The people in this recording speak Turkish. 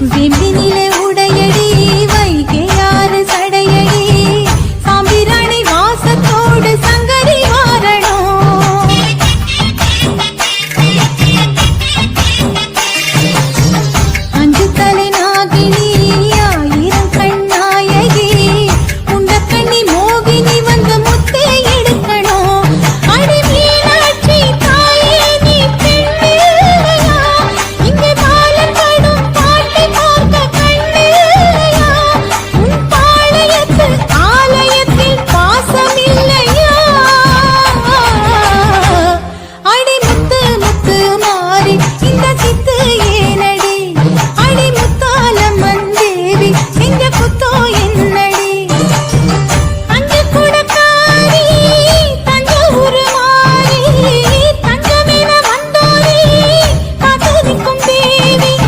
Zembini